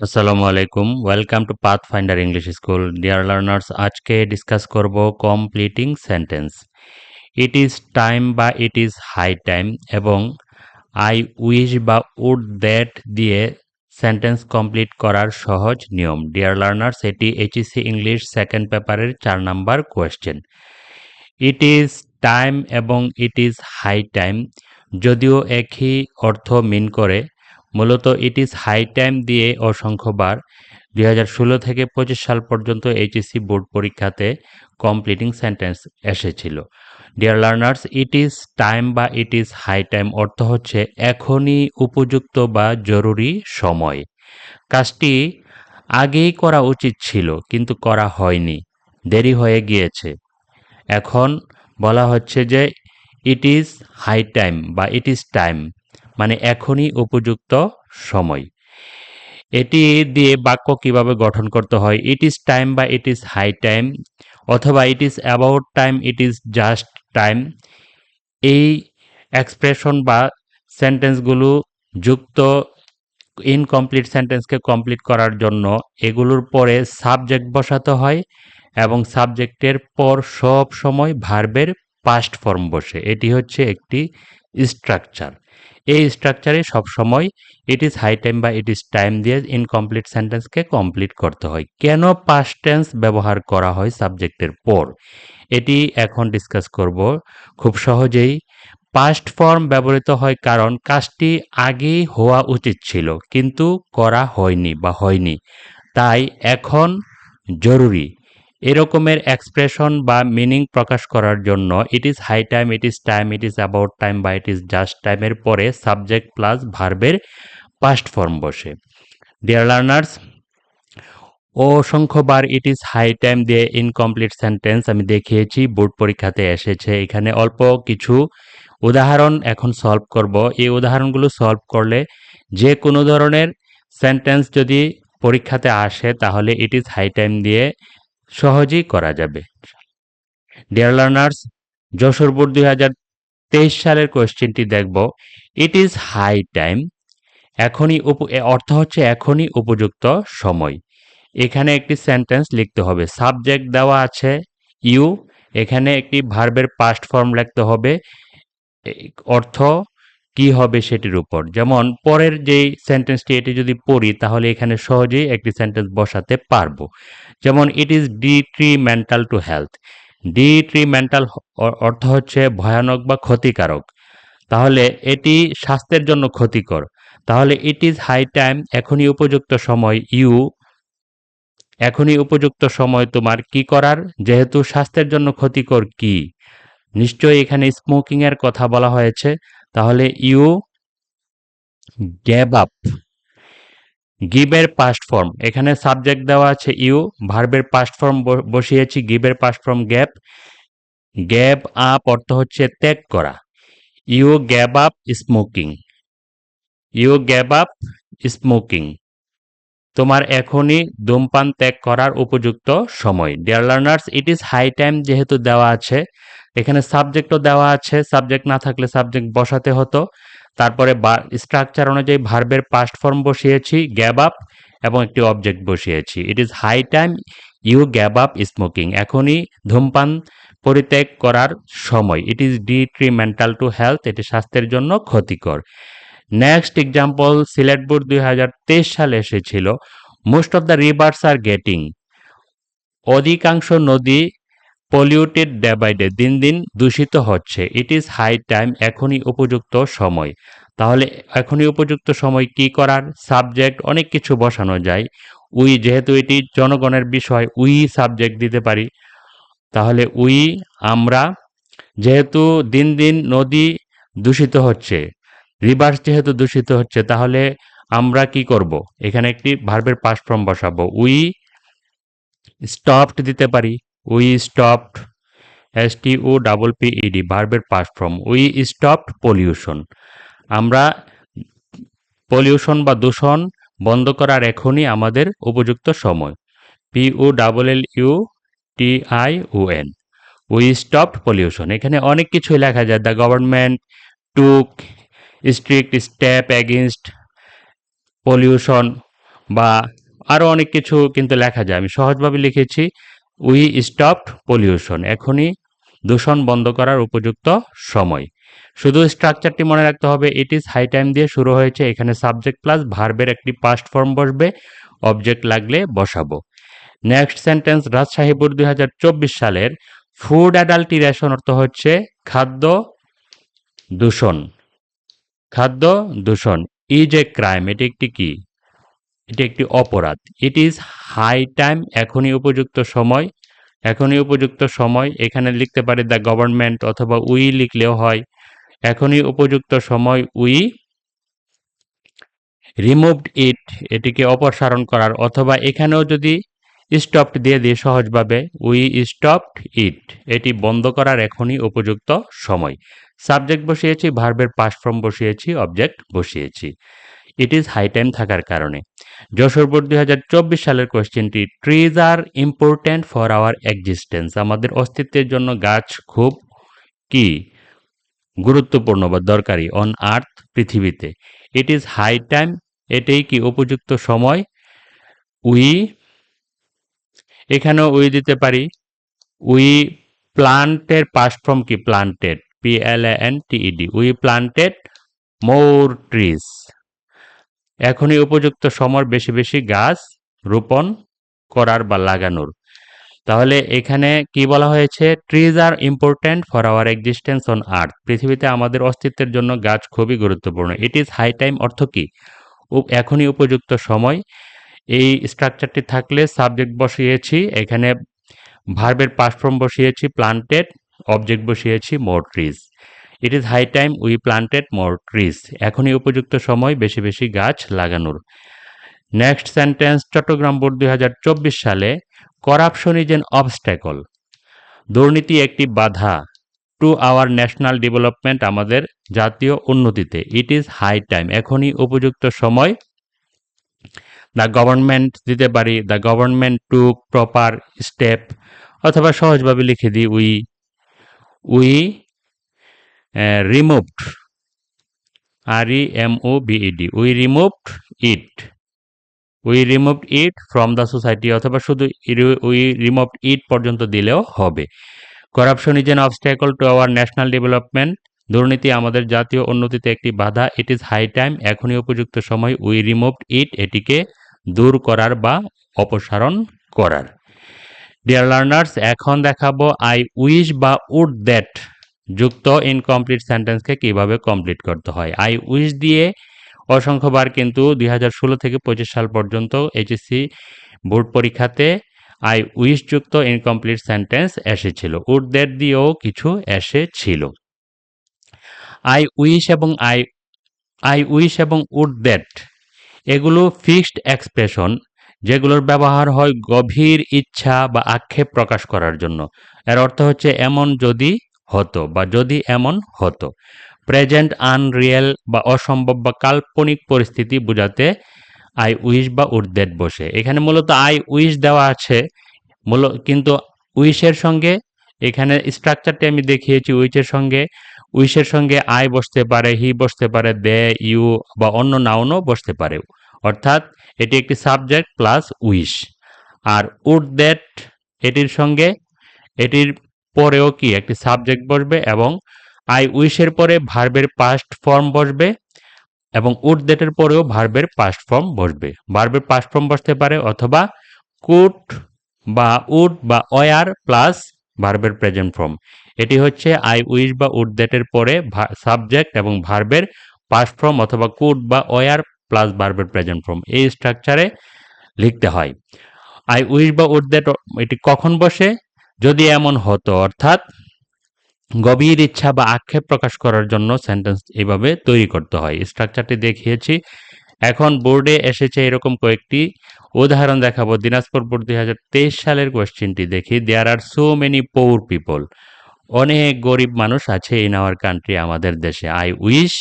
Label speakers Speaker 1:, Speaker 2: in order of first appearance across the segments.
Speaker 1: আসসালামু আলাইকুম। Welcome to path finder English school dear learners আজকে ডিসকাস করব completing sentence it is time বা ইট ইজ হাই টাইম এবং আই উইশ বা উড দ্যাট দিয়ে সেন্টেন্স কমপ্লিট করার সহজ নিয়ম। ডিয়ার লার্নার্স এটি এইচএসসি ইংলিশ সেকেন্ড পেপারের চার number question it is time এবং ইট ইজ হাই টাইম যদিও একই অর্থ মিন করে মূলত ইট ইজ হাই টাইম দিয়ে অসংখ্যবার দুই হাজার ষোলো থেকে পঁচিশ সাল পর্যন্ত এইচএসসি বোর্ড পরীক্ষাতে কমপ্লিটিং সেন্টেন্স এসেছিল। Dear learners it is time বা ইট ইজ হাই টাইম অর্থ হচ্ছে এখনই উপযুক্ত বা জরুরি সময়। কাজটি আগেই করা উচিত ছিল, কিন্তু করা হয়নি। দেরি হয়ে গিয়েছে। এখন বলা হচ্ছে যে ইট ইজ হাই টাইম বা ইট ইজ টাইম মানে এখনই উপযুক্ত সময়। এটি দিয়ে বাক্য কীভাবে গঠন করতে হয়? ইট ইজ টাইম বা ইট ইজ হাই টাইম অথবা it is about time it is just time এই এক্সপ্রেশন বা সেন্টেন্সগুলো যুক্ত ইনকমপ্লিট সেন্টেন্সকে কমপ্লিট করার জন্য এগুলোর পরে সাবজেক্ট বসাতে হয় এবং সাবজেক্টের পর সব সময় ভার্বের পাস্ট ফর্ম বসে। এটি হচ্ছে একটি স্ট্রাকচার এই স্ট্রাকচারে সবসময় ইট ইজ হাই টাইম বা ইট ইজ টাইম দিয়ে ইনকমপ্লিট সেন্টেন্সকে কমপ্লিট করতে হয়। কেন পাস্ট টেন্স ব্যবহার করা হয় সাবজেক্টের পর এটি এখন ডিসকাস করব খুব সহজেই। পাস্ট ফর্ম ব্যবহৃত হয় কারণ কাজটি আগেই হওয়া উচিত ছিল, কিন্তু করা হয়নি বা হয়নি। তাই এখন জরুরি এরকমের এক্সপ্রেশন বা মিনিং প্রকাশ করার জন্য it is high time it is time it is about time বা ইট ইজ জাস্ট টাইমের পরে সাবজেক্ট প্লাস ভার্বের পাস্ট ফর্ম বসে। ডিয়ার লার্নার্স অসংখ্যবার ইট ইজ হাই টাইম দিয়ে ইনকমপ্লিট সেন্টেন্স আমি দেখিয়েছি বোর্ড পরীক্ষাতে এসেছে। এখানে অল্প কিছু উদাহরণ এখন সলভ করব। এই উদাহরণগুলো সলভ করলে যে কোনো ধরনের সেন্টেন্স যদি পরীক্ষাতে আসে তাহলে ইট ইজ হাই টাইম দিয়ে সহজেই করা যাবে। ডিয়ার লার্নার্স যশোর দুই হাজার তেইশ সালের কোয়েশ্চেনটি দেখব। ইট ইজ হাই টাইম এখনই অর্থ হচ্ছে এখনই উপযুক্ত সময়। এখানে একটি সেন্টেন্স লিখতে হবে। সাবজেক্ট দেওয়া আছে ইউ এখানে একটি ভার্বের পাস্ট ফর্ম লিখতে হবে। অর্থ কি হবে সেটির উপর। যেমন, পরের যেই সেন্টেন্সটি এটি যদি পড়ি, তাহলে এখানে সহজেই একটি সেন্টেন্স বসাতে পারব। যেমন it is detrimental to health detrimental অর্থ হচ্ছে ভয়ানক বা ক্ষতিকারক। তাহলে এটি স্বাস্থ্যের জন্য ক্ষতিকর। তাহলে ইট ইজ হাই টাইম এখনই উপযুক্ত সময় ইউ এখনই উপযুক্ত সময় তোমার কি করার? যেহেতু স্বাস্থ্যের জন্য ক্ষতিকর কি? নিশ্চয়ই এখানে স্মোকিং এর কথা বলা হয়েছে। তাহলে ইউ গ্যাব আপ গিবের পাস্ট ফর্ম এখানে সাবজেক্ট দেওয়া আছে ইউ ভার্বের পাস্ট ফর্ম বসিয়েছি গিবের past form gave gave up অর্থ হচ্ছে ত্যাগ করা। You gave up smoking you gave up smoking তোমার এখনই ধূমপান ত্যাগ করার উপযুক্ত সময়। Dear learners it is high time যেহেতু দেওয়া আছে এখানে সাবজেক্টও দেওয়া আছে। সাবজেক্ট না থাকলে সাবজেক্ট বসাতে হতো। তারপরে স্ট্রাকচার অনুযায়ী ভার্বের পাস্ট ফর্ম বসিয়েছি গ্যাব আপ এবং একটি অবজেক্ট বসিয়েছি। It is high time you gave up smoking এখনই ধূমপান পরিত্যাগ করার সময়। It is detrimental to health এটি স্বাস্থ্যের জন্য ক্ষতিকর। নেক্সট এক্সাম্পল সিলেট বোর্ড দুই হাজার তেইশ সালে এসেছিল। Most of the rivers are getting অধিকাংশ নদী পলিউটেড ডে বাই ডে দিন দিন দূষিত হচ্ছে। ইট ইজ হাই টাইম এখনই উপযুক্ত সময়। তাহলে এখনই উপযুক্ত সময় কি করার? সাবজেক্ট অনেক কিছু বসানো যায়। উই যেহেতু এটি জনগণের বিষয়, উই সাবজেক্ট দিতে পারি। তাহলে উই, আমরা যেহেতু দিন দিন নদী দূষিত হচ্ছে রিভার্স যেহেতু দূষিত হচ্ছে, তাহলে আমরা কি করব? এখানে একটি ভার্বের পাস ফর্ম বসাবো। উই স্টপড দিতে পারি। We stopped S T O double P E D ভার্বের past form we stopped pollution আমরা পলিউশন বা দূষণ বন্ধ করার এখনই আমাদের উপযুক্ত সময়. P O double L U T I O N we stopped pollution এখানে অনেক কিছুই লেখা যায়। The government took strict step against pollution বা আরও অনেক কিছু কিন্তু লেখা যায়। আমি সহজভাবে লিখেছি। উই স্টপড পলিউশন এখনই দূষণ বন্ধ করার উপযুক্ত সময়। শুধু স্ট্রাকচারটি মনে রাখতে হবে ইট ইজ হাই টাইম দিয়ে শুরু হয়েছে, এখানে সাবজেক্ট প্লাস ভার্বের একটি পাস্ট ফর্ম বসবে অবজেক্ট লাগলে বসাবো। নেক্সট সেন্টেন্স রাজশাহীপুর দুই সালের ফুড অ্যাডাল্টিরেশন অর্থ হচ্ছে খাদ্য দূষণ। খাদ্য দূষণ ইজ এ ক্রাইম এটি একটি কি? এটি একটি অপরাধ। ইট ইজ হাই টাইম এখনই উপযুক্ত সময়। এখনই উপযুক্ত সময়, এখানে লিখতে পারে দ্য গভর্নমেন্ট অথবা উই লিখলেও হয়। এখনই উপযুক্ত সময় উই রিমুভড ইট এটিকে অপসারণ করার অথবা এখানেও যদি স্টপড দিয়ে দিই সহজভাবে উই স্টপড ইট এটি বন্ধ করার এখনই উপযুক্ত সময়। সাবজেক্ট বসিয়েছি ভার্বের পাস ফর্ম বসিয়েছি অবজেক্ট বসিয়েছি। ইট ইজ হাই টাইম থাকার কারণে। যশোরপুর দুই হাজার চব্বিশ সালের কোয়েশ্চেনটি trees are important for our existence আমাদের অস্তিত্বের জন্য গাছ খুব কি? গুরুত্বপূর্ণ বা দরকারি অন আর্থ পৃথিবীতে। ইট ইজ হাই টাইম এটাই কি উপযুক্ত সময়? উই এখানেও উই দিতে পারি। উই প্লান্টের পাস্ট ফর্ম কি? Planted P L N T E D we planted more trees এখনই উপযুক্ত সময় বেশি বেশি গাছ রোপণ করার বা লাগানোর। তাহলে এখানে কি বলা হয়েছে? Trees are important for our existence on earth পৃথিবীতে আমাদের অস্তিত্বের জন্য গাছ খুবই গুরুত্বপূর্ণ। ইট ইজ হাই টাইম অর্থ কি? এখনই উপযুক্ত সময়। এই স্ট্রাকচারটি থাকলে সাবজেক্ট বসিয়েছি, এখানে ভার্বের পাসফর্ম বসিয়েছি প্লান্টেড অবজেক্ট বসিয়েছি more trees it is high time we planted more trees এখনই উপযুক্ত সময় বেশি বেশি গাছ লাগানোর। নেক্সট সেন্টেন্স চট্টগ্রাম বোর্ড দুই হাজার চব্বিশ সালে করাপশন ইজ এন অবস্ট্যাকল দুর্নীতি একটি বাধা। টু আওয়ার ন্যাশনাল ডেভেলপমেন্ট আমাদের জাতীয় উন্নতিতে। ইট ইজ হাই টাইম এখনই উপযুক্ত সময়। দ্য গভর্নমেন্ট দিতে পারি the government took proper step অথবা সহজভাবে লিখে দিই we we removed R E M O V E D we removed it we removed it from the society অথবা শুধু উই রিমুভড ইট পর্যন্ত দিলেও হবে। Corruption is an obstacle to our national development দুর্নীতি আমাদের জাতীয় উন্নতিতে একটি বাধা। ইট ইজ হাই টাইম এখনই উপযুক্ত সময়। উই রিমুভড ইট এটিকে দূর করার বা অপসারণ করার। ডিয়ার লার্নার্স এখন দেখাবো আই উইশ বা উড দ্যাট যুক্ত ইনকমপ্লিট সেন্টেন্সকে কীভাবে কমপ্লিট করতে হয়? আই উইশ দিয়ে অসংখ্যবার কিন্তু দুই হাজার ষোলো থেকে পঁচিশ সাল পর্যন্ত এইচএসসি বোর্ড পরীক্ষাতে আই উইশ যুক্ত ইনকমপ্লিট সেন্টেন্স এসেছিল। উড দ্যাট দিয়েও কিছু এসেছিল। আই উইশ এবং আই আই উইশ এবং উড দ্যাট এগুলো ফিক্সড এক্সপ্রেশন যেগুলোর ব্যবহার হয় গভীর ইচ্ছা বা আক্ষেপ প্রকাশ করার জন্য। এর অর্থ হচ্ছে এমন যদি হতো বা যদি এমন হতো। প্রেজেন্ট, আনরিয়েল বা অসম্ভব বা কাল্পনিক পরিস্থিতি বোঝাতে আই উইশ বা উর্দেট বসে। এখানে মূলত আই উইশ দেওয়া আছে। মূল, কিন্তু উইশের সঙ্গে এখানে স্ট্রাকচারটি আমি দেখিয়েছি উইচের সঙ্গে। উইশের সঙ্গে আই বসতে পারে, হি বসতে পারে, দে, ইউ বা অন্য নাউনও বসতে পারে। অর্থাৎ এটি একটি সাবজেক্ট প্লাস উইশ। আর উড দ্যাট এটির সঙ্গে এটির পরেও কি একটি সাবজেক্ট বসবে এবং আই উইশের পরে ভার্বের পাস্ট ফর্ম বসবে এবং উড দ্যাটের পরেও ভার্বের পাস্ট ফর্ম বসবে। ভার্বের পাস্ট ফর্ম বসতে পারে অথবা কুট বা উড বা অয়ার প্লাস ভার্বের প্রেজেন্ট ফর্ম এটি হচ্ছে আই উইশ বা উড দ্যাটের পরে সাবজেক্ট এবং ভার্বের পাস্ট ফর্ম অথবা কুড বা অয়ার প্লাস ভার্বের প্রেজেন্ট ফর্ম এই স্ট্রাকচারে লিখতে হয়। আই উইশ বা উড দ্যাট এটি কখন বসে? যদি এমন হতো, অর্থাৎ গভীর ইচ্ছা বা আক্ষেপ প্রকাশ করার জন্য সেন্টেন্স এইভাবে তৈরি করতে হয়। স্ট্রাকচারটি দেখিয়েছি। এখন বোর্ডে এসেছে এরকম কয়েকটি উদাহরণ দেখাবো। দিনাজপুর বোর্ড দুই হাজার তেইশ সালের কোয়েশ্চেনটি দেখি। There are so many poor people অনেক গরিব মানুষ আছে ইন আওয়ার কান্ট্রি আমাদের দেশে। আই উইশ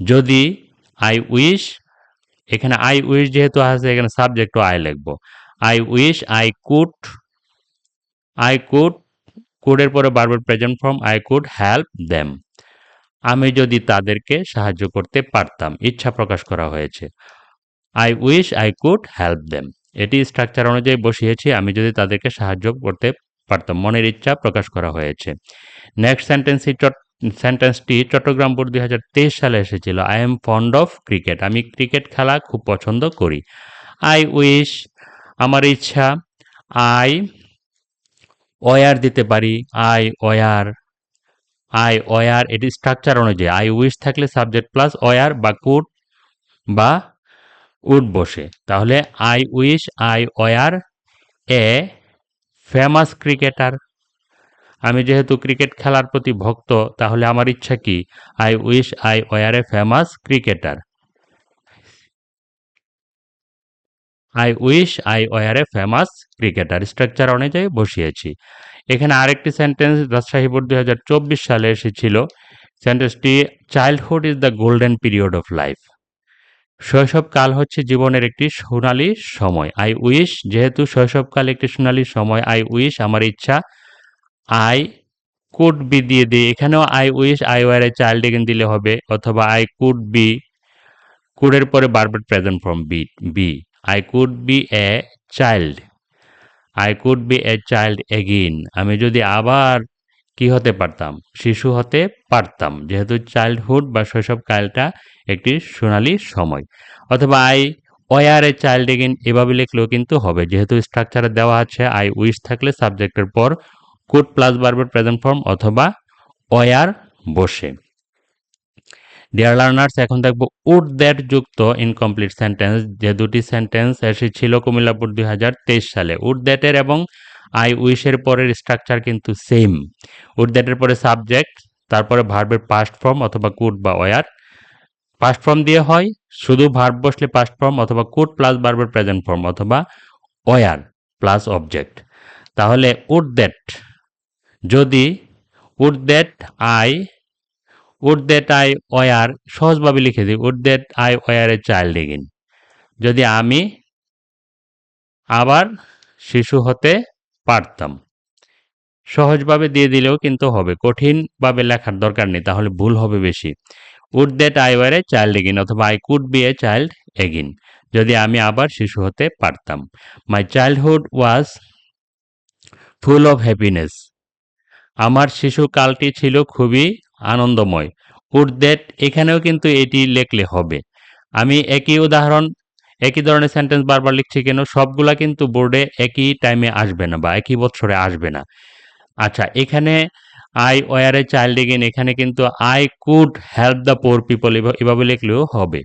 Speaker 1: যদি আই উইশ এখানে আই উইশ যেহেতু আছে, এখানে সাবজেক্টও আই লিখব। I wish I could I could কুডের পরে বারবার present form I could help them আমি যদি তাদেরকে সাহায্য করতে পারতাম। ইচ্ছা প্রকাশ করা হয়েছে। I wish I could help them এটি স্ট্রাকচার অনুযায়ী বসিয়েছি। আমি যদি তাদেরকে সাহায্য করতে পারতাম। মনের ইচ্ছা প্রকাশ করা হয়েছে। নেক্সট সেন্টেন্সটি সেন্টেন্সটি চট্টগ্রাম বোর্ড দু হাজার তেইশ সালে এসেছিল। I am fond of cricket আমি ক্রিকেট খেলা খুব পছন্দ করি। আই উইশ আমার ইচ্ছা আই ওয়ার দিতে পারি, আই ওয়ার আই ওয়ার, এটি স্ট্রাকচার অনুযায়ী। আই উইশ থাকলে সাবজেক্ট প্লাস ওয়ার বা কুড বা উড বসে। তাহলে I wish I were, a famous cricketer আমি যেহেতু ক্রিকেট খেলার প্রতি ভক্ত, তাহলে আমার ইচ্ছা কি? I wish I were a famous cricketer I wish I were a famous cricketer structure অনুযায়ী বসিয়েছি। এখানে আরেকটি সেন্টেন্স রাজশাহী বোর্ড দুই সালে এসেছিল। সেন্টেন্সটি childhood is the golden period of life শৈশবকাল হচ্ছে জীবনের একটি সোনালী সময়। আই উইশ যেহেতু শৈশবকাল একটি সোনালী সময় আই উইশ আমার ইচ্ছা আই কুড বি দিয়ে দিই। এখানেও I wish I were a child again দিলে হবে, অথবা আই কুড বি কুডের পরে বারবার present form be be I could be a child I could be a child again আমি যদি আবার কি হতে পারতাম? শিশু হতে পারতাম। যেহেতু চাইল্ডহুড বা শৈশব শৈশবকালটা একটি সোনালি সময়। অথবা I were a child again এভাবে লিখলেও কিন্তু হবে। যেহেতু স্ট্রাকচারে দেওয়া আছে আই উইশ থাকলে সাবজেক্টের পর কুড প্লাস বারবার প্রেজেন্ট ফর্ম অথবা ওয়ার বসে। ডিয়ার লার্নার্স এখন দেখব উড দ্যাট যুক্ত ইনকমপ্লিট সেন্টেন্স যে দুটি সেন্টেন্স এসেছিল কুমিল্লাপুর দুই হাজার তেইশ সালে। উড দ্যাটের এবং আই উইশের পরের স্ট্রাকচার কিন্তু সেম উড দ্যাটের পরে সাবজেক্ট তারপরে ভার্বের পাস্ট ফর্ম অথবা কুড বা ওয়ার পাস্ট ফর্ম দিয়ে হয়, শুধু ভার্ব বসলে পাস্ট ফর্ম অথবা কুড প্লাস ভার্বের প্রেজেন্ট ফর্ম অথবা ওয়ার প্লাস অবজেক্ট তাহলে উড দ্যাট যদি would that I would that I were সহজভাবে লিখে দিই would that I were a child again যদি আমি আবার শিশু হতে পারতাম। সহজভাবে দিয়ে দিলেও কিন্তু হবে, কঠিনভাবে লেখার দরকার নেই, তাহলে ভুল হবে বেশি। Would that I were a child again অথবা I could be a child again যদি আমি আবার শিশু হতে পারতাম। My childhood was full of happiness আমার শিশুকালটি ছিল খুবই আনন্দময়। উড দ্যাট এখানেও কিন্তু এটি লেখলে হবে। আমি একই উদাহরণ, একই ধরনের সেন্টেন্স বারবার লিখছি কেন? সবগুলা কিন্তু বোর্ডে একই টাইমে আসবে না বা একই বছরে আসবে না। আচ্ছা এখানে I were a child again এখানে কিন্তু I could help the poor people এভাবে লিখলেও হবে।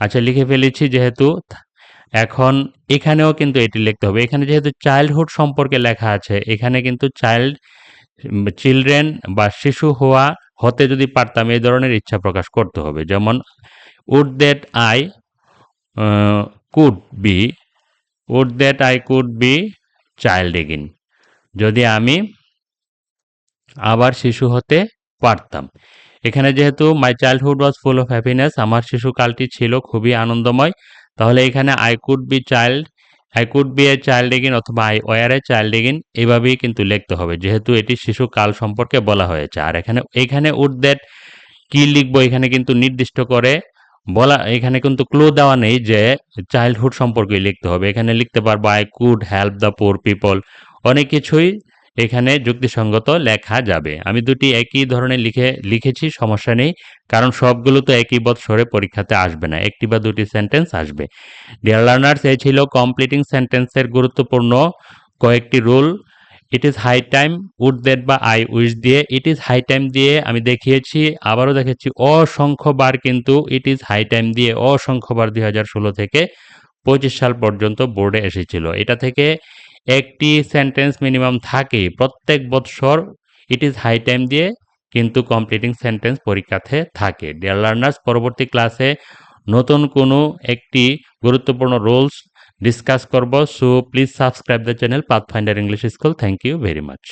Speaker 1: আচ্ছা লিখে ফেলেছি যেহেতু, এখন এখানেও কিন্তু এটি লিখতে হবে। এখানে যেহেতু চাইল্ডহুড সম্পর্কে লেখা আছে, এখানে কিন্তু চাইল্ড চিলড্রেন বা শিশু হওয়া হতে যদি পারতাম, এই ধরনের ইচ্ছা প্রকাশ করতে হবে। যেমন would that I could be would that I could be child again যদি আমি আবার শিশু হতে পারতাম। এখানে যেহেতু my childhood was full of happiness আমার শিশুকালটি ছিল খুবই আনন্দময়, তাহলে এখানে I could be child I could be a child again অথবা I were a child again এভাবেই কিন্তু লিখতে হবে। যেহেতু এটি শিশু কাল সম্পর্কে বলা হয়েছে। আর এখানে এখানে উড দ্যাট কি লিখব, এখানে কিন্তু নির্দিষ্ট করে বলা, এখানে কিন্তু ক্লু দেওয়া নেই যে চাইল্ডহুড সম্পর্কে লিখতে হবে। এখানে লিখতে পারব I could help the poor people অনেক কিছুই এখানে যুক্তিসঙ্গত লেখা যাবে। আমি দুটি একই ধরনের লিখে, লিখেছি, সমস্যা নেই, কারণ সবগুলো তো একই বৎসরে পরীক্ষাতে আসবে না। একটি বা দুটি সেন্টেন্স আসবে। ডিয়ার লার্নার্স এই ছিল কমপ্লিটিং সেন্টেন্সের গুরুত্বপূর্ণ কয়েকটি rule it is high time would that বা আই উইশ দিয়ে। ইট ইজ হাই টাইম দিয়ে আমি দেখিয়েছি, আবারও দেখেছি অসংখ্যবার কিন্তু ইট ইজ হাই টাইম দিয়ে অসংখ্যবার দুই হাজার ষোলো থেকে পঁচিশ সাল পর্যন্ত বোর্ডে এসেছিল। এটা থেকে একটি সেন্টেন্স মিনিমাম থাকে। প্রত্যেক বৎসর ইট ইজ হাই টাইম দিয়ে কিন্তু কমপ্লিটিং সেন্টেন্স পরীক্ষাতে থাকে। ডিয়ার লার্নার্স পরবর্তী ক্লাসে নতুন কোনো একটি গুরুত্বপূর্ণ রোলস ডিসকাস করব। So please subscribe the channel Pathfinder English school thank you very much